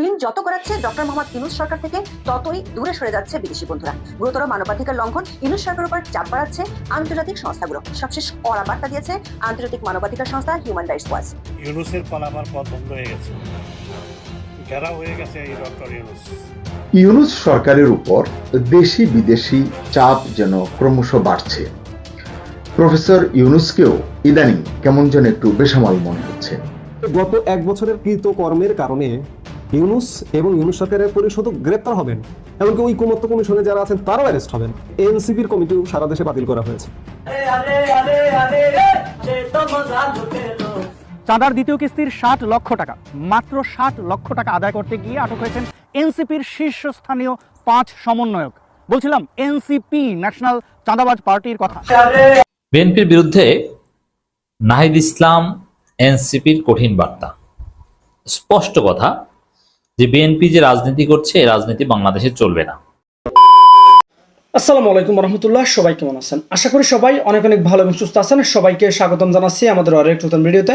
দিন যত করাচ্ছে ডক্টর মোহাম্মদ ইউনুস সরকার থেকে ততই দূরে সরে যাচ্ছে বিদেশি বন্ধুরা। গুরুতর মানবাধিকার লঙ্ঘন ইউনুস সরকারের উপর চাপ বাড়াচ্ছে আন্তর্জাতিক সংস্থাগুলো। সবশেষ কড়া বার্তা দিয়েছে আন্তর্জাতিক মানবাধিকার সংস্থা হিউম্যান রাইটস ওয়াচ ইউনুসের পালাবার পথ বন্ধ হয়ে গেছে। ঘেরা হয়ে গেছে এই ডক্টর ইউনুস। ইউনুস সরকারের উপর দেশি বিদেশি চাপ যেন ক্রমশ বাড়ছে। প্রফেসর ইউনুসকেও ইদানিং কেমন যেন একটু বেসামাল মনে হচ্ছে। গত এক বছরের কৃত কর্মের কারণে ইউনুস এবং ইউনুস সরকারের পরিষদ গ্রেপ্তার হবেন এমনকি ঐকমত্য কমিশনে যারা আছেন তারাও অ্যারেস্ট হবেন। এনসিপির কমিটিও সারা দেশে বাতিল করা হয়েছে। চাঁদার দ্বিতীয় কিস্তির ষাট লক্ষ টাকা মাত্র ষাট লক্ষ টাকা আদায় করতে গিয়ে আটক হয়েছেন এনসিপির শীর্ষস্থানীয় পাঁচ সমন্বয়ক। বলছিলাম এনসিপি ন্যাশনাল চাঁদাবাজ পার্টির কথা। বিএনপির বিরুদ্ধে নাহিদ ইসলাম এনসিপির কঠিন বার্তা। স্পষ্ট কথা যে বিএনপি যে রাজনীতি করছে, এই রাজনীতি বাংলাদেশে চলবে না। আসসালামু আলাইকুম রহমতুল্লাহ, সবাই কেমন আছেন? আশা করি সবাই অনেক অনেক ভালো এবং সুস্থ আছেন। সবাইকে স্বাগতম জানাচ্ছি আমাদের আরেক নতুন ভিডিওতে।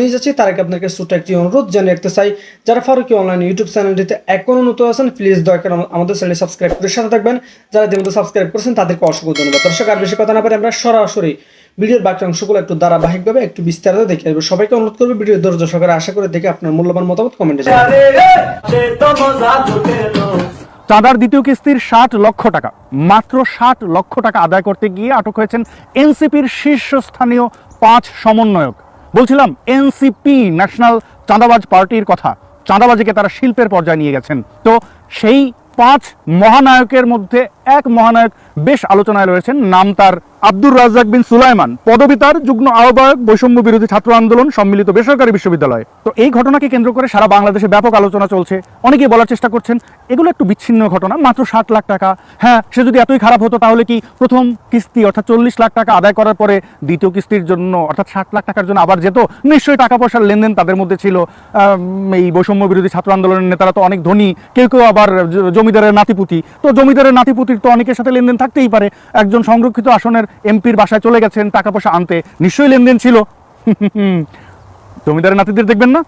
নিয়ে যাচ্ছি তার আগে আপনাকে ছোট্ট একটি অনুরোধ জানিয়ে রাখতে চাই যারা ফারুকি অনলাইন ইউটিউব চ্যানেলটিতে এখনও নতুন আছেন প্লিজ দয়া আমাদের চ্যানেল সাবস্ক্রাইব করে সাথে থাকবেন। যারা ইতিমধ্যে সাবস্ক্রাইব করেছেন তাদেরকে অসংখ্য ধন্যবাদ। দর্শক আর বেশি কথা না পারে আমরা সরাসরি ভিডিওর বাকি অংশগুলো একটু ধারাবাহিকভাবে একটু বিস্তারিত দেখে আসব। সবাইকে অনুরোধ করব ভিডিও ধৈর্য সহকারে আশা করে দেখে আপনার মূল্যবান মতামত কমেন্টে জানাবেন। চাঁদার দ্বিতীয় কিস্তির ষাট লক্ষ টাকা মাত্র ষাট লক্ষ টাকা আদায় করতে গিয়ে আটক হয়েছেন এনসিপির শীর্ষস্থানীয় পাঁচ সমন্বয়ক। বলছিলাম এনসিপি ন্যাশনাল চাঁদাবাজ পার্টির কথা। চাঁদাবাজিকে তারা শিল্পের পর্যায়ে নিয়ে গেছেন। তো সেই পাঁচ মহানায়কের মধ্যে এক মহানায়ক বেশ আলোচনায় রয়েছেন, নাম তার আব্দুর রাজ্জাক বিন সুলাইমান, পদবিতার যুগ্ম আহ্বায়ক বৈষম্য বিরোধী ছাত্র আন্দোলন সম্মিলিত বেসরকারি বিশ্ববিদ্যালয়। তো এই ঘটনাকে কেন্দ্র করে সারা বাংলাদেশে ব্যাপক আলোচনা চলছে। অনেকেই বলার চেষ্টা করছেন, এগুলো একটু বিচ্ছিন্ন ঘটনা, মাত্র ষাট লাখ টাকা। হ্যাঁ সে যদি এতই খারাপ হতো, তাহলে কি প্রথম কিস্তি, অর্থাৎ চল্লিশ লাখ টাকা আদায় করার পরে দ্বিতীয় কিস্তির জন্য, অর্থাৎ ষাট লাখ টাকার জন্য আবার যেত? নিশ্চয়ই টাকা পয়সার লেনদেন তাদের মধ্যে ছিল। এই বৈষম্য বিরোধী ছাত্র আন্দোলনের নেতারা তো অনেক ধনী, কেউ কেউ আবার জমিদারের নাতিপুতি। তো জমিদারের নাতিপুতির তো অনেকের সাথে লেনদেন থাকতেই পারে। একজন সংরক্ষিত আসনের এমপির বাসায় চলে গেছেন, টাকা পয়সা আনতে। নিশ্চয়ই লেনদেন ছিল। জমিদারের নাতিদের দেখবেন না?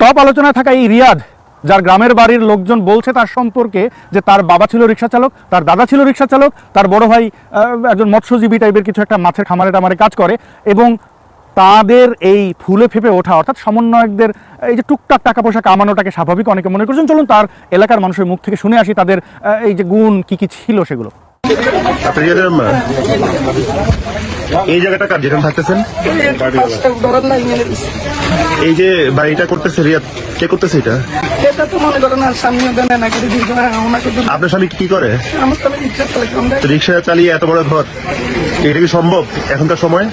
টপ আলোচনায় থাকা এই রিয়াদ, যার গ্রামের বাড়ির লোকজন বলছে তার সম্পর্কে যে তার বাবা ছিল রিক্সা চালক, তার দাদা ছিল রিক্সা চালক, তার বড় ভাই একজন মৎস্যজীবী টাইপের কিছু একটা মাছের খামারে টামারে কাজ করে এবং তাদের এই ফুলে ফেপে ওঠা, অর্থাৎ সমন্বয়কদের, এই যে টুকটাক টাকা পয়সা কামানোটাকে স্বাভাবিক, অনেকে মনে করছেন, চলুন তার এলাকার মানুষের মুখ থেকে শুনে আসি তাদের এই যে গুণ কি কি ছিল সেগুলো? এই জায়গাটা কার, যেখানে থাকতেছেন? এই যে বাড়িটা করতেছে কে করতেছে এটা? এটা তো মনে না করে আপনার স্বামী কি করে? রিক্সা রিক্সা চালিয়ে এত বড় ঘর, এটা কি সম্ভব? এখনকার সময়?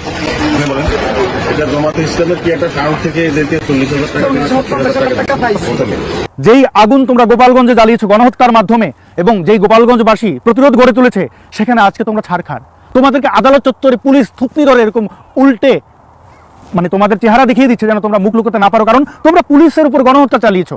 বলেন। এটা জমাতে ইসলামের কি একটা কারণ থেকে এদেরকে চল্লিশ হাজার টাকা যেই আগুন তোমরা গোপালগঞ্জে জ্বালিয়েছো গণহত্যার মাধ্যমে এবং যেই গোপালগঞ্জবাসী প্রতিরোধ গড়ে তুলেছে সেখানে আজকে তোমরা ছাড় খান তোমাদেরকে আদালত চত্বরে পুলিশ থুপনি ধরে এরকম উল্টে মানে তোমাদের চেহারা দেখিয়ে দিচ্ছে যেন তোমরা মুখ লুকোতে না পারো কারণ তোমরা পুলিশের উপর গণহত্যা চালিয়েছো।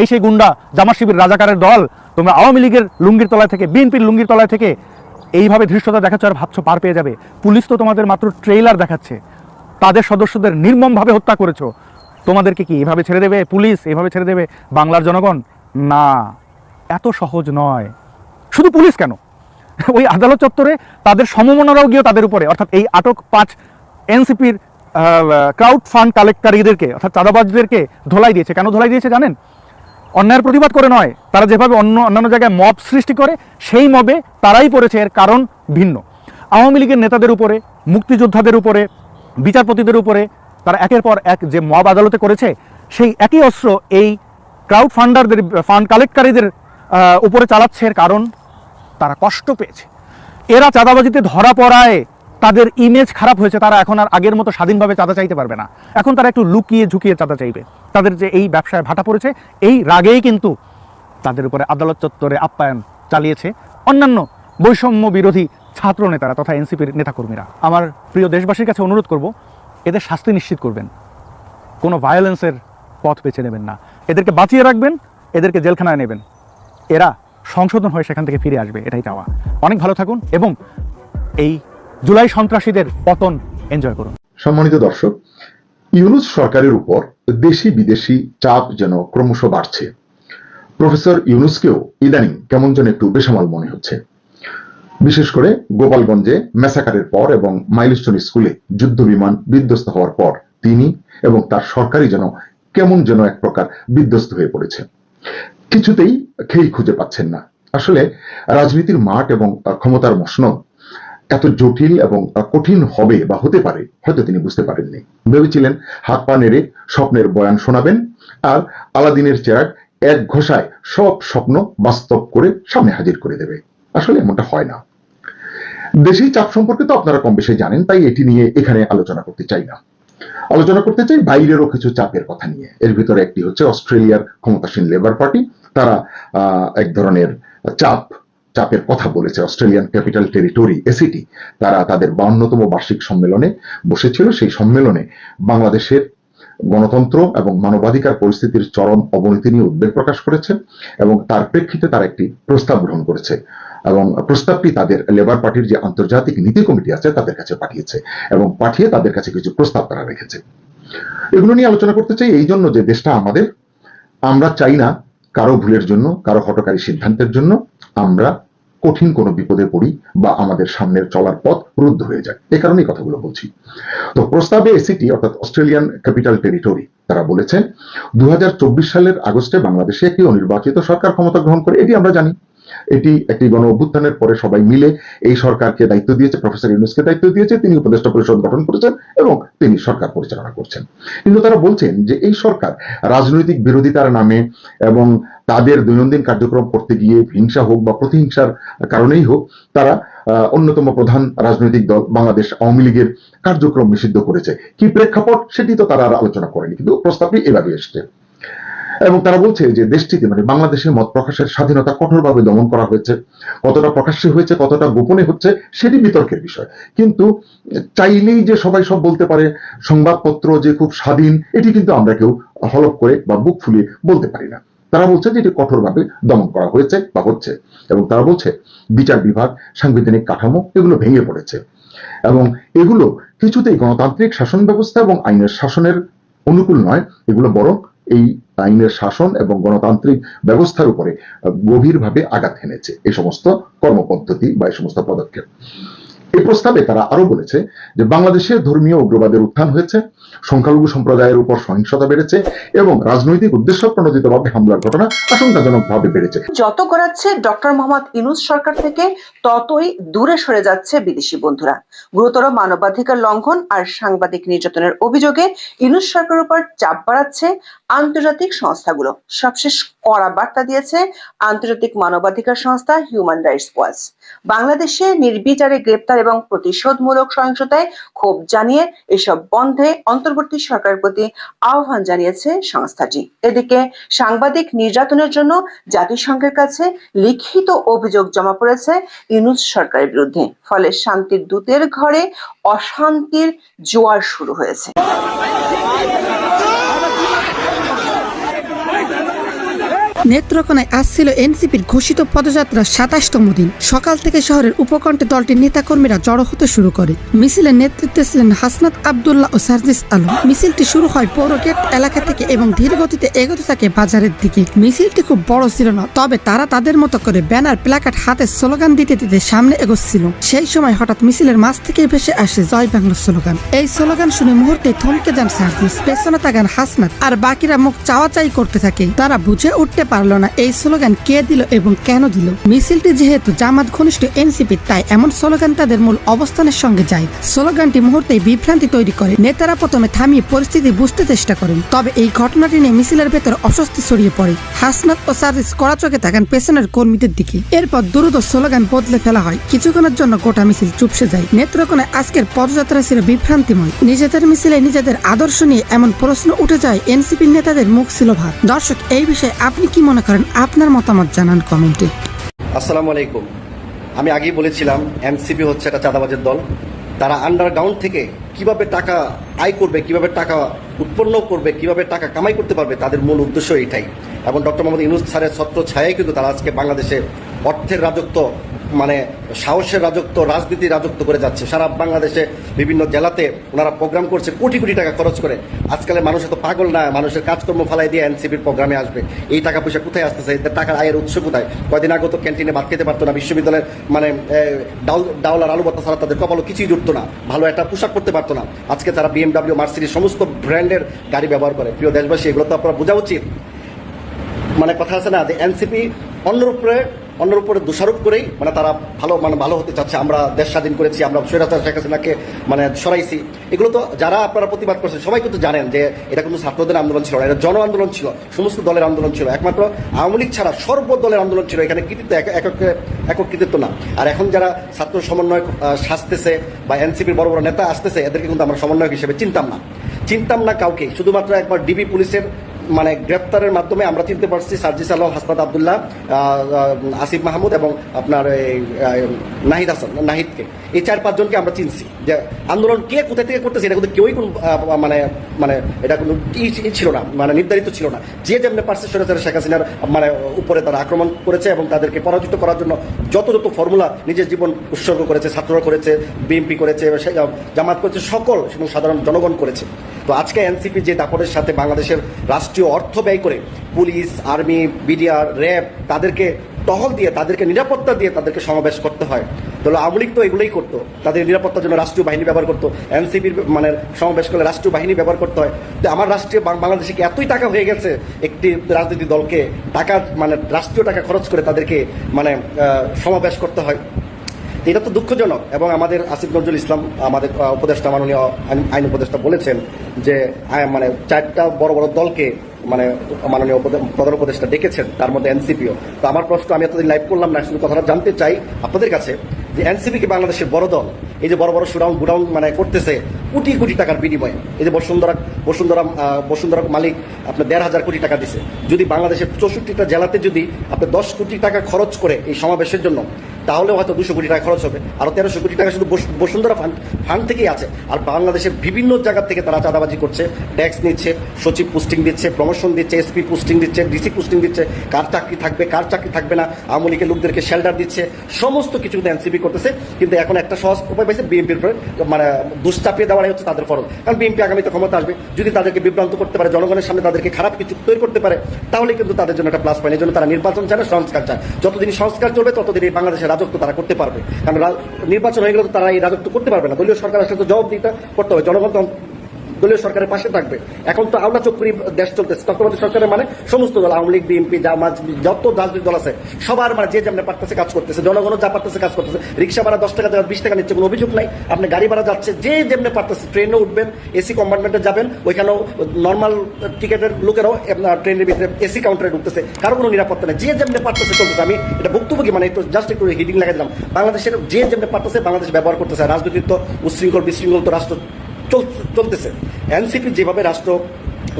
এই সেই গুন্ডা জামা শিবির রাজাকারের দল, তোমরা আওয়ামী লীগের লুঙ্গির তলায় থেকে, বিএনপির লুঙ্গির তলায় থেকে এইভাবে ধৃষ্টতা দেখাচ্ছ আর ভাবছ পার পেয়ে যাবে। পুলিশ তো তোমাদের মাত্র ট্রেইলার দেখাচ্ছে। তাদের সদস্যদের নির্মমভাবে হত্যা করেছ। তোমাদেরকে কি এভাবে ছেড়ে দেবে? পুলিশ এভাবে ছেড়ে দেবে? বাংলার জনগণ? না। এত সহজ নয়। শুধু পুলিশ কেন? ওই আদালত চত্বরে তাদের সমমনারাও গিয়ে তাদের উপরে, অর্থাৎ এই আটক পাঁচ এনসিপির ক্রাউড ফান্ড কালেক্টকারীদেরকে অর্থাৎ চাঁদাবাজদেরকে ধোলাই দিয়েছে। কেন ধোলাই দিয়েছে জানেন? অন্যায়ের প্রতিবাদ করে নয়, তারা যেভাবে অন্য অন্যান্য জায়গায় মব সৃষ্টি করে, সেই মবে তারাই পড়েছে এর কারণ ভিন্ন। আওয়ামী লীগের নেতাদের উপরে, মুক্তিযোদ্ধাদের উপরে, বিচারপতিদের উপরে, তারা একের পর এক যে মব আদালতে করেছে, সেই একই অস্ত্র এই ক্রাউড ফান্ডারদের ফান্ড কালেক্টকারীদের উপরে চালাচ্ছে এর কারণ তারা কষ্ট পেয়েছে। এরা চাঁদাবাজিতে ধরা পড়ায়। তাদের ইমেজ খারাপ হয়েছে, তারা এখন আর আগের মতো স্বাধীনভাবে চাঁদা চাইতে পারবে না। এখন তারা একটু লুকিয়ে ঝুঁকিয়ে চাঁদা চাইবে। তাদের যে এই ব্যবসায় ভাটা পড়েছে, এই রাগেই কিন্তু তাদের উপরে আদালত চত্বরে আপ্যায়ন চালিয়েছে অন্যান্য বৈষম্য বিরোধী ছাত্র নেতারা তথা এনসিপির নেতাকর্মীরা। আমার প্রিয় দেশবাসীর কাছে অনুরোধ করব, এদের শাস্তি নিশ্চিত করবেন। কোনো ভায়োলেন্সের পথ বেছে নেবেন না। এদেরকে বাঁচিয়ে রাখবেন, এদেরকে জেলখানায় নেবেন। এরা সংশোধন হয়ে সেখান থেকে ফিরে আসবে, এটাই চাওয়া। অনেক ভালো থাকুন এবং এই জুলাই সন্ত্রাসীদের পতন, এনজয় করুন। সম্মানিত দর্শক, ইউনুস সরকারের উপর দেশি বিদেশি চাপ যেন ক্রমশ বাড়ছে। প্রফেসর ইউনুসকেও ইদানিং কেমন যেন একটু বেসামাল মনে হচ্ছে। বিশেষ করে গোপালগঞ্জে ম্যাসাকারের পর এবং মাইলস্টোন স্কুলে যুদ্ধ বিমান বিধ্বস্ত হওয়ার পর তিনি এবং তার সরকারই যেন কেমন যেন এক প্রকার বিধ্বস্ত হয়ে পড়েছে। কিছুতেই খেই খুঁজে পাচ্ছেন না। আসলে রাজনীতির মাঠ এবং ক্ষমতার মসনদ এত জটিল এবং কঠিন হবে বা হতে পারে, হয়তো তিনি বুঝতে পারেননি। ভেবেছিলেন, হাত পা নেড়ে স্বপ্নের বয়ান শোনাবেন আর আলাদিনের চেরাগ এক ঘষায় সব স্বপ্ন বাস্তব করে সামনে হাজির করে দেবে। আসলে এমনটা হয় না। দেশি চাপ সম্পর্কে তো আপনারা কম বেশি জানেন, তাই এটি নিয়ে এখানে আলোচনা করতে চাই না। আলোচনা করতে চাই বাইরেরও কিছু চাপের কথা নিয়ে। এর ভিতরে একটি হচ্ছে অস্ট্রেলিয়ার ক্ষমতাসীন লেবার পার্টি। তারা এক ধরনের চাপ চাপের কথা বলেছে অস্ট্রেলিয়ান ক্যাপিটাল টেরিটরি, এসিটি। তারা তাদের বাউন্নতম বার্ষিক সম্মেলনে বসেছিল। সেই সম্মেলনে বাংলাদেশের গণতন্ত্র এবং মানবাধিকার পরিস্থিতির চরম অবনতি নিয়ে উদ্বেগ প্রকাশ করেছে এবং তার প্রেক্ষিতে তারা একটি প্রস্তাব গ্রহণ করেছে এবং প্রস্তাবটি তাদের লেবার পার্টির যে আন্তর্জাতিক নীতি কমিটি আছে তাদের কাছে পাঠিয়েছে এবং পাঠিয়ে তাদের কাছে কিছু প্রস্তাব তারা রেখেছে। এগুলো নিয়ে আলোচনা করতে চাই এই জন্য যে দেশটা আমাদের, আমরা চাই না কারও ভুলের জন্য, কারও হটকারী সিদ্ধান্তের জন্য, আমরা কঠিন কোনো বিপদে পড়ি বা আমাদের সামনের চলার পথ রুদ্ধ হয়ে যায়। এ কারণেই কথাগুলো বলছি। তো প্রস্তাবে এসিটি অর্থাৎ অস্ট্রেলিয়ান ক্যাপিটাল টেরিটরি তারা বলেছেন দু হাজার চব্বিশ সালের আগস্টে বাংলাদেশে একটি অনির্বাচিত সরকার ক্ষমতা গ্রহণ করে, এটি আমরা জানি। এটি একটি গণ অভ্যুত্থানের পরে সবাই মিলে এই সরকারকে দায়িত্ব দিয়েছে, প্রফেসর ইউনুসকে দায়িত্ব দিয়েছে, তিনি উপদেষ্টা পরিষদ গঠন করেছেন এবং তিনি সরকার পরিচালনা করছেন। কিন্তু তারা বলছেন যে এই সরকার রাজনৈতিক বিরোধিতার নামে এবং তাদের দৈনন্দিন কার্যক্রম করতে গিয়ে হিংসা হোক বা প্রতিহিংসার কারণেই হোক, তারা অন্যতম প্রধান রাজনৈতিক দল বাংলাদেশ আওয়ামী লীগের কার্যক্রম নিষিদ্ধ করেছে। কি প্রেক্ষাপট সেটি তো তারা আলোচনা করেনি, কিন্তু প্রস্তাবটি এভাবে এসছে। এবং তারা বলছে যে দেশটিতে মানে বাংলাদেশের মত প্রকাশের স্বাধীনতা কঠোরভাবে দমন করা হয়েছে। কতটা প্রকাশ্যে হয়েছে, কতটা গোপনে হচ্ছে, সেটি বিতর্কের বিষয়। কিন্তু চাইলেই যে সবাই সব বলতে পারে, সংবাদপত্র যে খুব স্বাধীন, এটি কিন্তু আমরা কেউ হলপ করে বা বুক ফুলিয়ে বলতে পারি না। তারা বলছে যে এটি কঠোরভাবে দমন করা হয়েছে বা হচ্ছে। এবং তারা বলছে বিচার বিভাগ, সাংবিধানিক কাঠামো এগুলো ভেঙে পড়েছে। এবং এগুলো কিছুতেই গণতান্ত্রিক শাসন ব্যবস্থা এবং আইনের শাসনের অনুকূল নয়, এগুলো বরং এই আইনের শাসন এবং গণতান্ত্রিক ব্যবস্থার উপরে গভীরভাবে আঘাত হেনেছে এই সমস্ত কর্মপদ্ধতি বা এই সমস্ত পদক্ষেপ। এই প্রস্তাবে তারা আরও বলেছে যে বাংলাদেশে ধর্মীয় উগ্রবাদের উত্থান হয়েছে, সংখ্যালঘু সম্প্রদায়ের উপর সহিংসতা বেড়েছে এবং রাজনৈতিক উদ্দেশ্য প্রণোদিতভাবে হামলার ঘটনা আশঙ্কাজনকভাবে বেড়েছে। যত করাচ্ছে ডক্টর মোহাম্মদ ইনুস সরকার থেকে ততই দূরে সরে যাচ্ছে বিদেশি বন্ধুরা। গুরুতর মানবাধিকার লঙ্ঘন আর সাংবাদিক নির্যাতনের অভিযোগে ইনুস সরকারের উপর চাপ বাড়াচ্ছে আন্তর্জাতিক সংস্থাগুলো। সবশেষ কড়া বার্তা দিয়েছে আন্তর্জাতিক মানবাধিকার সংস্থা হিউম্যান রাইটস ওয়াচ বাংলাদেশে নির্বিচারে গ্রেপ্তার এবং প্রতিশোধমূলক সহিংসতায় ক্ষোভ জানিয়ে এসব বন্ধে অন্তর্বর্তী সরকারের প্রতি আহ্বান জানিয়েছে সংস্থাটি। এদিকে সাংবাদিক নির্যাতনের জন্য জাতিসংঘের কাছে লিখিত অভিযোগ জমা পড়েছে ইউনুস সরকারের বিরুদ্ধে। ফলে শান্তির দূতের ঘরে অশান্তির জোয়ার শুরু হয়েছে। নেত্রকোনায় আজ ছিল এনসিপির ঘোষিত পদযাত্রার সাতাশতম দিন। সকাল থেকে শহরের উপকণ্ঠে দলটির নেতাকর্মীরা জড়ো হতে শুরু করে। মিছিলের নেতৃত্বে ছিলেন হাসনাত আবদুল্লাহ ও সার্জিস আলম। মিছিলটি শুরু হয় পৌর গেট এলাকা থেকে এবং ধীর গতিতে এগোতে থাকে বাজারের দিকে। মিছিলটি খুব বড় ছিল না, তবে তারা তাদের মতো করে ব্যানার, প্লাকার্ড, হাতে স্লোগান দিতে দিতে সামনে এগোচ্ছিল। সেই সময় হঠাৎ মিছিলের মাছ থেকে ভেসে আসে জয় বাংলা স্লোগান। এই স্লোগান শুনে মুহূর্তে থমকে যান সার্জিস। পেছনে তাকান হাসনাত। আর বাকিরা মুখ চাওয়াচাই করতে থাকে। তারা বুঝে উঠতে পারে পারল না। এই স্লোগান কে দিল এবং কেন দিল? মিছিলটি যেহেতু জামাত ঘনিষ্ঠ এনসিপি, তাই এমন স্লোগান তাদের মূল অবস্থানের সঙ্গে যায়। স্লোগানটি মুহূর্তেই বিভ্রান্তি তৈরি করে। নেতারা প্রথমে থামিয়ে পরিস্থিতি বুঝতে চেষ্টা করেন। তবে এই ঘটনাটি নিয়ে মিছিলের ভেতর অস্বস্তি ছড়িয়ে পড়ে। হাসনাত ও সার্জিস করা চোখে থাকেন পেছনের কর্মীদের দিকে। এরপর দ্রুত স্লোগান বদলে ফেলা হয়। কিছুক্ষণের জন্য গোটা মিছিল চুপসে যায়। নেত্রকোনায় আজকের পদযাত্রা ছিল বিভ্রান্তিময়। নিজেদের মিছিলে নিজেদের আদর্শ নিয়ে এমন প্রশ্ন উঠে যায় এনসিপির নেতাদের মুখ ছিল ভার। দর্শক, এই বিষয়ে আপনি কি মনে করেন আপনার মতামত জানান কমেন্টে। আসসালামু আলাইকুম। আমি আগেই বলেছিলাম এনসিপি হচ্ছে একটা চাঁদাবাজের দল। তারা আন্ডারগ্রাউন্ড থেকে কীভাবে টাকা আয় করবে, কীভাবে টাকা উৎপন্ন করবে, কীভাবে টাকা কামাই করতে পারবে, তাদের মূল উদ্দেশ্য এটাই। এবং ডক্টর মোহাম্মদ ইউনুস স্যারের ছত্র ছায়াই কিন্তু তারা আজকে বাংলাদেশে অর্থের রাজত্ব মানে সাহসের রাজত্ব রাজনীতি রাজত্ব করে যাচ্ছে। সারা বাংলাদেশে বিভিন্ন জেলাতে ওনারা প্রোগ্রাম করছে, কোটি কোটি টাকা খরচ করে। আজকালের মানুষ তো পাগল না, মানুষের কাজকর্ম ফালাই দিয়ে এনসিপির প্রোগ্রামে আসবে। এই টাকা পয়সা কোথায় আসতেছে? এদের টাকার আয়ের উৎস কোথায়? কয়দিন আগে তো ক্যান্টিনে ভাত খেতে পারতো না, বিশ্ববিদ্যালয়ের মানে ডাউল ডাউল আর আলু ভর্তা ছাড়া তাদের কপালও কিছুই জুটতো না। ভালো একটা পোশাক পরতে পারতো না। আজকে তারা বিএমডাব্লিউ মার্সিডিজ সমস্ত ব্র্যান্ডের গাড়ি ব্যবহার করে। প্রিয় দেশবাসী, এগুলো তো আপনারা বোঝা উচিত। মানে কথা আছে না যে এনসিপি অন্যের উপরে অন্যের উপরে দোষারোপ করেই মানে তারা ভালো মানে ভালো হতে চাচ্ছে। আমরা দেশ স্বাধীন করেছি, আমরা স্বৈরাচার শেখ হাসিনাকে মানে সরাইছি। এগুলো তো যারা আপনারা প্রতিবাদ করছেন, সবাই কিন্তু জানেন যে এটা কিন্তু ছাত্রদের আন্দোলন ছিল এটা জন আন্দোলন ছিল, সমস্ত দলের আন্দোলন ছিল। একমাত্র আওয়ামী লীগ ছাড়া সর্ব দলের আন্দোলন ছিল, এখানে কৃতিত্ব এক- একক একক কৃতিত্ব না। আর এখন যারা ছাত্র সমন্বয় সাজতেছে বা এনসিপির বড় বড় নেতা আসতেছে, এদেরকে কিন্তু আমরা সমন্বয়ক হিসেবে চিনতাম না। চিনতাম না কাউকে, শুধুমাত্র একবার ডিবি পুলিশের মানে গ্রেপ্তারের মাধ্যমে আমরা চিনতে পারছি সার্জিস আলম, হাসনাত আবদুল্লাহ আসিফ মাহমুদ এবং আপনার নাহিদ হাসান, নাহিদকে। এই চার পাঁচজনকে আমরা চিনছি যে আন্দোলন কে কোথায় থেকে করতেছে, এটা কিন্তু কেউই কোনো মানে মানে এটা কোনো ই- ছিল না মানে নির্ধারিত ছিল না। যে যেমনি পারছে সরাসরি শেখ হাসিনার মানে উপরে তারা আক্রমণ করেছে এবং তাদেরকে পরাজিত করার জন্য যত যত ফর্মুলা নিজের জীবন উৎসর্গ করেছে, ছাত্ররা করেছে, বিএনপি করেছে জামাত করেছে, সকল, এবং সাধারণ জনগণ করেছে। তো আজকে এনসিপি যে দাপটের সাথে বাংলাদেশের রাষ্ট্রীয় অর্থ ব্যয় করে পুলিশ, আর্মি, বিডিআর, র্যাব, তাদেরকে টহল দিয়ে, তাদেরকে নিরাপত্তা দিয়ে তাদেরকে সমাবেশ করতে হয়। তাহলে আওয়ামী তো এগুলোই করতো। তাদের নিরাপত্তার জন্য রাষ্ট্রীয় বাহিনী ব্যবহার করতো। এনসিপির মানে সমাবেশ করলে রাষ্ট্রীয় বাহিনী ব্যবহার করতে হয়। তো আমার রাষ্ট্রীয় বাংলাদেশে কি এতই টাকা হয়ে গেছে একটি রাজনৈতিক দলকে টাকা মানে রাষ্ট্রীয় টাকা খরচ করে তাদেরকে মানে সমাবেশ করতে হয়? এটা তো দুঃখজনক এবং আমাদের আসিফ নজরুল ইসলাম, আমাদের উপদেষ্টা, মাননীয় আইন- উপদেষ্টা বলেছেন যে মানে চারটা বড় বড় দলকে মানে মাননীয় প্রধান উপদেষ্টা ডেকেছেন, তার মধ্যে এনসিপিও। তো আমার প্রশ্ন, আমি এতদিন লাইভ করলাম না, শুধু কথাটা জানতে চাই আপনাদের কাছে যে এনসিপি কি বাংলাদেশের বড় দল? এই যে বড় বড় সুরাউন গুডাউন মানে করতেছে কোটি কোটি টাকার বিনিময়ে। এই যে বসুন্ধরা বসুন্ধরা বসুন্ধরা মালিক আপনার দেড় হাজার কোটি টাকা দিছে। যদি বাংলাদেশের চৌষট্টিটা জেলাতে যদি আপনি দশ কোটি টাকা খরচ করে এই সমাবেশের জন্য তাহলে হয়তো দুশো কোটি টাকা খরচ হবে। আরও তেরোশো কোটি টাকা শুধু বসুন্ধরা ফান্ড ফান্ড থেকেই আছে। আর বাংলাদেশের বিভিন্ন জায়গা থেকে তারা চাঁদাবাজি করছে। ট্যাক্স নিচ্ছে, সচিব পোস্টিং দিচ্ছে প্রমোশন দিচ্ছে এসপি পোস্টিং দিচ্ছে ডিসি পোস্টিং দিচ্ছে। কার চাকরি থাকবে, কার চাকরি থাকবে না, আওয়ামী লীগের লোকদেরকে শেল্টার দিচ্ছে। সমস্ত কিছু কিন্তু এনসিপি করতেছে। কিন্তু এখন একটা সহজ উপায় পাইছে বিএনপির উপরে। মানে দুষ চাপিয়ে দেওয়াই হচ্ছে তাদের ফরজ। কারণ বিএনপি আগামীতে ক্ষমতা আসবে। যদি তাদেরকে বিভ্রান্ত করতে পারে, জনগণের সামনে তাদেরকে খারাপ কিছু তৈরি করতে পারে, তাহলে কিন্তু তাদের জন্য একটা প্লাস পয়েন্ট এই জন্য তারা নির্বাচন চায় না, সংস্কার চায়। যতদিন সংস্কার চলবে, ততদিন এই বাংলাদেশের রাজত্ব তারা করতে পারবে। কারণ নির্বাচন হয়ে গেলে তো তারা এই রাজত্ব করতে পারবে না। দলীয় সরকার আসলে তো জবাব দিতে করতে হবে। জনগণ দলীয় সরকারের পাশে থাকবে। এখন তো আওলা চক্রি দেশ চলতেছে। তত্ত্বাবধায়ক সরকারের মানে সমস্ত দল, আওয়ামী লীগ, বিএনপি যত রাজনৈতিক দল আছে, সবার মানে যে যেমন পারতেছে কাজ করতেছে, জনগণ যা পারতেছে কাজ করতেছে, রিক্সা ভাড়া দশ টাকা দেওয়ার বিশ টাকা নিচ্ছে, কোনো অভিযোগ নাই। আপনি গাড়ি ভাড়া যাচ্ছে, যে যেমনি পারতেছে, ট্রেনে উঠবেন, এসি কম্পার্টমেন্টে যাবেন, ওইখানেও নর্মাল টিকেটের লোকেরাও আপনার ট্রেনের ভিতরে এসি কাউন্টারে ঢুকতেছে। কারও কোনো নিরাপত্তা নেই। যে যেমনি পারতেছে চলতেছে। আমি এটা বক্তব্য মানে একটু জাস্ট একটু হিডিং লাগাই দিলাম। বাংলাদেশের যে যেমনি পারতেছে, বাংলাদেশ ব্যবহার করতেছে। রাজনৈতিক তো উশৃঙ্খল বিশৃঙ্খল তো রাষ্ট্র চলতেছে। এনসিপি যেভাবে রাষ্ট্র,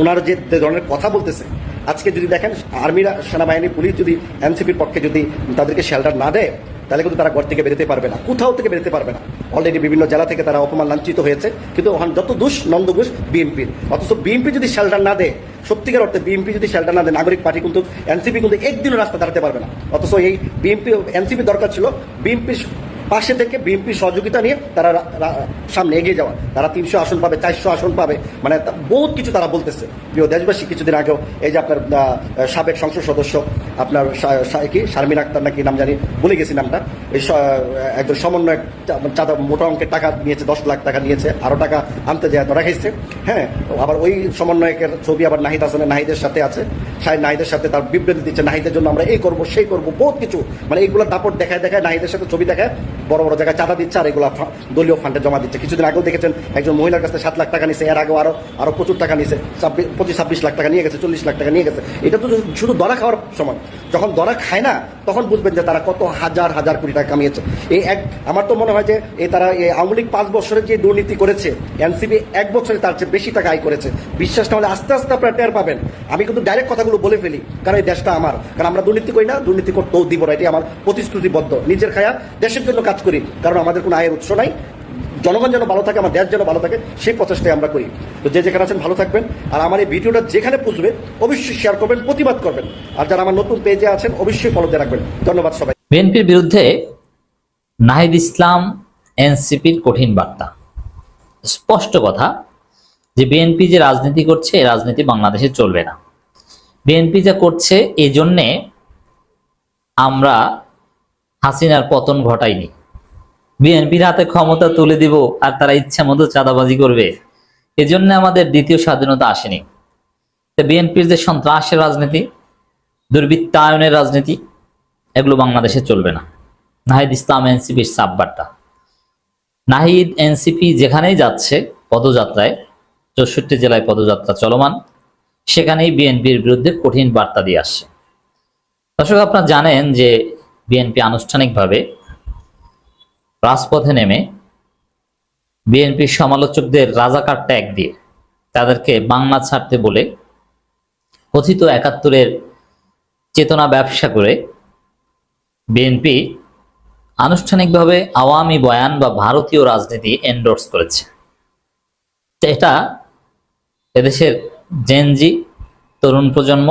ওনার যে ধরনের কথা বলতেছে, আজকে যদি দেখেন, আর্মিরা, সেনাবাহিনী, পুলিশ যদি এনসিপির পক্ষে যদি তাদেরকে শেল্টার না দেয়, তাহলে কিন্তু তারা ঘর থেকে বেরোতে পারবে না, কোথাও থেকে বেরোতে পারবে না। অলরেডি বিভিন্ন জেলা থেকে তারা অপমান লাঞ্ছিত হয়েছে, কিন্তু ওখানে যত দোষ, নন্দ ঘোষ বিএনপির অথচ বিএনপি যদি শেল্টার না দেয়, সত্যিকার অর্থে বিএনপি যদি শেল্টার না দেয়, নাগরিক পার্টি কিন্তু, এনসিপি কিন্তু একদিনও রাস্তা দাঁড়াতে পারবে না। অথচ এই বিএনপি এনসিপি দরকার ছিল বিএনপির পাশে থেকে বিএনপি সহযোগিতা নিয়ে তারা সামনে এগিয়ে যাওয়া। তারা তিনশো আসন পাবে, চারশো আসন পাবে। মানে বহুত কিছু তারা বলতেছে। প্রিয় দেশবাসী, কিছুদিন আগেও এই যে আপনার সাবেক সংসদ সদস্য আপনার কি, শারমিন আক্তার নাকি নাম জানি বলে গেছি নামটা। এই একজন সমন্বয়ক চাঁদা, মোটা অঙ্কের টাকা নিয়েছে, দশ লাখ টাকা নিয়েছে আরও টাকা আনতে যায় ধরা খাইছে। হ্যাঁ আবার ওই সমন্বয়কের ছবি আবার নাহিদ হাসানের নাহিদের সাথে আছে। সাহেব নাহিদের সাথে তার বিবৃতি দিচ্ছে, নাহিদের জন্য আমরা এই করব, সেই করব, বহুত কিছু। মানে এইগুলো দাপট দেখায় দেখায়, নাহিদের সাথে ছবি দেখায় বড় বড় জায়গায় চাঁদা দিচ্ছে আর এগুলো দলীয় ফান্ডে জমা দিচ্ছে। কিছুদিন আগেও দেখেছেন একজন মহিলার কাছে সাত লাখ টাকা নিছে, এর আগেও আরও আরও প্রচুর টাকা নিছে। ছাব্বিশ পঁচিশ, ছাব্বিশ লাখ টাকা নিয়ে গেছে, চল্লিশ লাখ টাকা নিয়ে গেছে। এটা তো শুধু দরা খাওয়ার সময় যখন দরা খায় না, তখন বুঝবেন যে তারা কত হাজার হাজার কোটি টাকা কামিয়েছে। এই এক আমার তো মনে হয় যে এই তারা এই আওয়ামী লীগ পাঁচ বছরে যে দুর্নীতি করেছে, এনসিপি এক বছরে তার চেয়ে বেশি টাকা আয় করেছে। বিশ্বাস না হলে আস্তে আস্তে আপনারা টের পাবেন। আমি কিন্তু ডাইরেক্ট কথাগুলো বলে ফেলি, কারণ এই দেশটা আমার। কারণ আমরা দুর্নীতি করি না, দুর্নীতি করতেও দিব না এটি আমার প্রতিশ্রুতিবদ্ধ। নিজের খায়া দেশের জন্য কাজ করি, কারণ আমাদের কোনো আয়ের উৎস নাই। জনগণ যেন ভালো থাকে, আমার দেশ যেন ভালো থাকে, সেই প্রচেষ্টাই আমরা করি। তো যে যেখানে আছেন ভালো থাকবেন, আর আমার এই ভিডিওটা যেখানে পুষবে, অবশ্যই শেয়ার করবেন, প্রতিবাদ করবেন। আর যারা আমার নতুন পেজে আছেন, অবশ্যই ফলোতে রাখবেন। ধন্যবাদ সবাই। বিএনপির বিরুদ্ধে নাহিদ ইসলাম, এনসিপির কঠিন বার্তা। স্পষ্ট কথা, যে বিএনপি যে রাজনীতি করছে, এই রাজনীতি বাংলাদেশে চলবে না। বিএনপি যা করছে এই জন্যে আমরা হাসিনার পতন ঘটাইনি। বিএনপির হাতে ক্ষমতা তুলে দিব আর তারা ইচ্ছা মতো চাঁদাবাজি করবে। এজন্য আমাদের দ্বিতীয় স্বাধীনতা আসেনি। বিএনপির যে সন্ত্রাসের রাজনীতি, দুর্বৃত্তায়নের রাজনীতি, এগুলো বাংলাদেশে চলবে না। নাহিদ ইসলাম এনসিপির সাববার্তা। নাহিদ এনসিপি যেখানেই যাচ্ছে পদযাত্রায়, চৌষট্টি জেলায় পদযাত্রা চলমান, সেখানেই বিএনপির বিরুদ্ধে কঠিন বার্তা দিয়ে আসছে। দর্শক, আপনারা জানেন যে বিএনপি আনুষ্ঠানিকভাবে রাজপথে নেমে বিএনপির সমালোচকদের রাজাকার ট্যাগ দিয়ে তাদেরকে বাংলা ছাড়তে বলে কথিত একাত্তরের চেতনা ব্যবসা করে বিএনপি আনুষ্ঠানিকভাবে আওয়ামী বয়ান বা ভারতীয় রাজনীতি এন্ডোর্স করেছে। এটা এদেশের জেনজি তরুণ প্রজন্ম,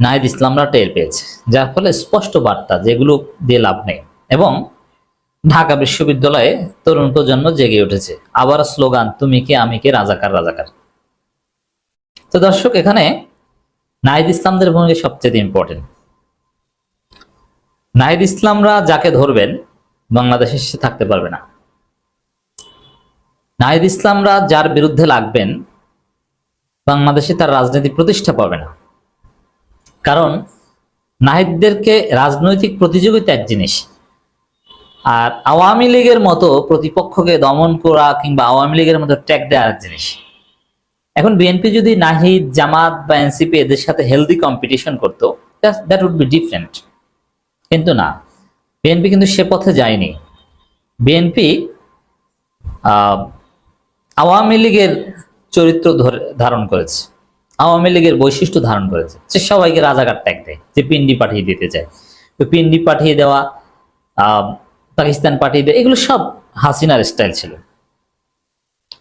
নাহিদ ইসলামরা টের পেয়েছে। যার ফলে স্পষ্ট বার্তা যেগুলো দিয়ে লাভ নেই। এবং ঢাকা বিশ্ববিদ্যালয়ে তরুণ প্রজন্ম জেগে উঠেছে। আবার স্লোগান, তুমি কে, আমি কে, রাজাকার রাজাকার। তো দর্শক, এখানে নাহিদ ইসলামদের ভূমিকা সবচেয়ে ইম্পর্টেন্ট নাহিদ ইসলামরা যাকে ধরবেন, বাংলাদেশে সে থাকতে পারবে না। নাহিদ ইসলামরা যার বিরুদ্ধে লাগবেন, বাংলাদেশে তার রাজনীতি প্রতিষ্ঠা পাবে না। কারণ নাহিদদেরকে রাজনৈতিক প্রতিযোগিতা এক জিনিস আর আওয়ামী লীগের মতো প্রতিপক্ষকে দমন করা কিংবা আওয়ামী লীগের মতো ট্যাগ দেওয়া এক জিনিস। এখন বিএনপি যদি নাহিদ, জামাত বা এনসিপি এদের সাথে হেলদি কম্পিটিশন করতো দ্যাট উড বি ডিফারেন্ট কিন্তু না, বিএনপি কিন্তু সে পথে যায়নি। বিএনপি আওয়ামী লীগের চরিত্র ধরে, ধারণ করেছে। আওয়ামী লীগের বৈশিষ্ট্য ধারণ করেছে। সে সবাইকে রাজাকার ট্যাগ দেয়, যে পিন্ডি পাঠিয়ে দিতে চায়। তো পিন্ডি পাঠিয়ে দেওয়া পাকিস্তান পাঠিয়ে এগুলো সব হাসিনার স্টাইল ছিল।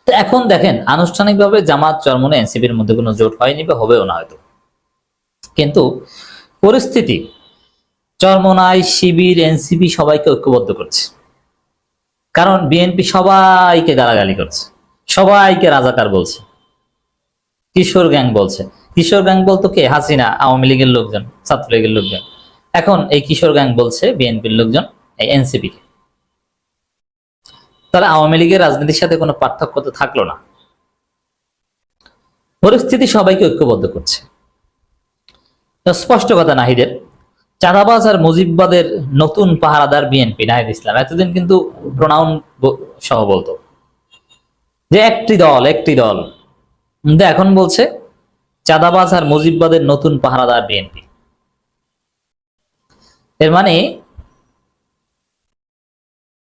তো এখন দেখেন, আনুষ্ঠানিকভাবে জামাত চরমনে এনসিপির মধ্যে কোনো জোট হয়নি বা হবেও না হয়তো। কিন্তু পরিস্থিতি চরমনায় শিবির, এনসিপি সবাইকে ঐক্যবদ্ধ করছে। কারণ বিএনপি সবাইকে গালাগালি করছে, সবাইকে রাজাকার বলছে, কিশোর গ্যাং বলছে। কিশোর গ্যাং বলতো কে? হাসিনা, আওয়ামী লীগের লোকজন, ছাত্রলীগের লোকজন। এখন এই কিশোর গ্যাং বলছে বিএনপির লোকজন, এই এনসিপি কে তাহলে আওয়ামী লীগের রাজনীতির সাথে কোনো পার্থক্য তো থাকল না। পরিস্থিতি সবাইকে ঐক্যবদ্ধ করছে। স্পষ্ট কথা নাহিদের, চাঁদাবাজ আর মুজিববাদের নতুন পাহারাদার বিএনপি নাহিদ ইসলাম। এতদিন কিন্তু প্রোনাউন সহ বলতো। যে একটি দল একটি দল। কিন্তু এখন বলছে, চাঁদাবাজ আর মুজিববাদের নতুন পাহারাদার বিএনপি এর মানে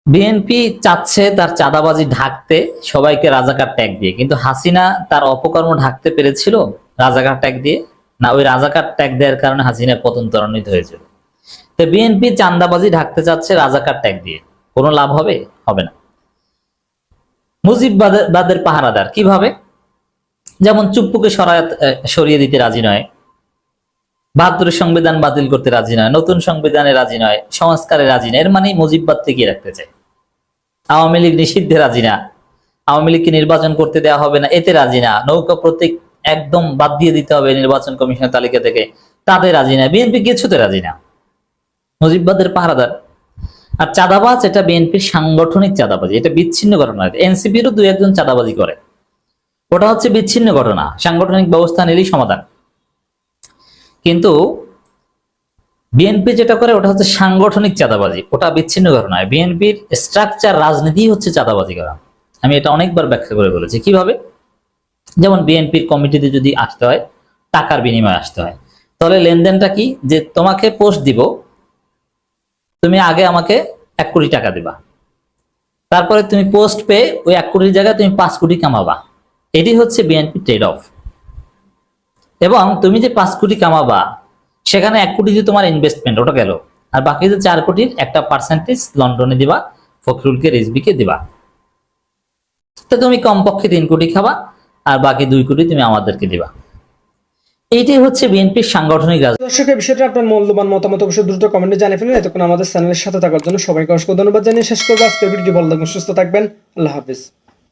বিএনপি চাচ্ছে তার চাঁদাবাজি ঢাকতে, সবাইকে রাজাকার ট্যাগ দিয়ে। কিন্তু হাসিনা তার অপকর্ম ঢাকতে পেরেছিল রাজাকার ট্যাগ দিয়ে। না, ওই রাজাকার ট্যাগ দেওয়ার কারণে হাসিনার পতন ত্বরান্বিত হয়েছিল। তো বিএনপি চান্দাবাজি ঢাকতে চাচ্ছে রাজাকার ট্যাগ দিয়ে। কোনো লাভ হবে? হবে না। মুজিববাদের পাহারাদার কীভাবে? যেমন চুপ্পুকে সরায় সরিয়ে দিতে রাজি নয়। বাহাত্তরের সংবিধান বাতিল করতে রাজি নয়। নতুন সংবিধানে রাজি নয়। সংস্কারে রাজি নয়। এর মানে মুজিববাদ টিকিয়ে রাখতে চায়। আওয়ামী লীগ নিষিদ্ধে রাজি না। আওয়ামী লীগকে নির্বাচন করতে দেওয়া হবে না, এতে রাজি না। নৌকা প্রতীক একদম বাদ দিয়ে দিতে হবে নির্বাচন কমিশনের তালিকা থেকে। তাতে রাজি না, বিএনপি কিছুতে রাজি না। মুজিববাদের পাহারাদার। আর চাঁদাবাজ, এটা বিএনপির সাংগঠনিক চাঁদাবাজি, এটা বিচ্ছিন্ন ঘটনা। এনসিপিরও দুই একজন চাঁদাবাজি করে। ওটা হচ্ছে বিচ্ছিন্ন ঘটনা, সাংগঠনিক ব্যবস্থা নিলেই সমাধান। কিন্তু বিএনপি যেটা করে, ওটা হচ্ছে সাংগঠনিক চাঁদাবাজি। ওটা বিচ্ছিন্ন ঘটনা বিএনপির স্ট্রাকচার রাজনীতি হচ্ছে চাঁদাবাজি করা। আমি এটা অনেকবার ব্যাখ্যা করে বলেছি। কীভাবে? যেমন বিএনপির কমিটিতে যদি আসতে হয়, টাকার বিনিময়ে আসতে হয়। তাহলে লেনদেনটা কি? যে তোমাকে পোস্ট দিব, তুমি আগে আমাকে এক কোটি টাকা দিবা। তারপরে তুমি পোস্ট পেয়ে ওই এক কোটির জায়গায় তুমি পাঁচ কোটি কামাবা। এটি হচ্ছে বিএনপি ট্রেড অফ এবং তুমি যে পাঁচ কোটি কামাবা সেখানে এক কোটি যে তোমার ইনভেস্টমেন্ট ওটা গেল। আর বাকি যে চার কোটির একটা পার্সেন্টেজ লন্ডনে দিবা, ফখরুলকে রেজবিকে দিবা। তো তুমি কমপক্ষে তিন কোটি খাবা, আর বাকি দুই কোটি তুমি আমাদেরকে দিবা। এইটাই হচ্ছে বিএনপির সাংগঠনিক রাজনীতি। দর্শক এই বিষয়টা আপনার মূল্যবান মতামত অবশ্যই দ্রুত কমেন্টে জানিয়ে ফেলুন। এতক্ষণ আমাদের চ্যানেলের সাথে থাকার জন্য সবাইকে অসংখ্য ধন্যবাদ জানিয়ে শেষ করব। আজকের ভিডিও ভালো থাকবেন, সুস্থ থাকবেন। আল্লাহ হাফিজ।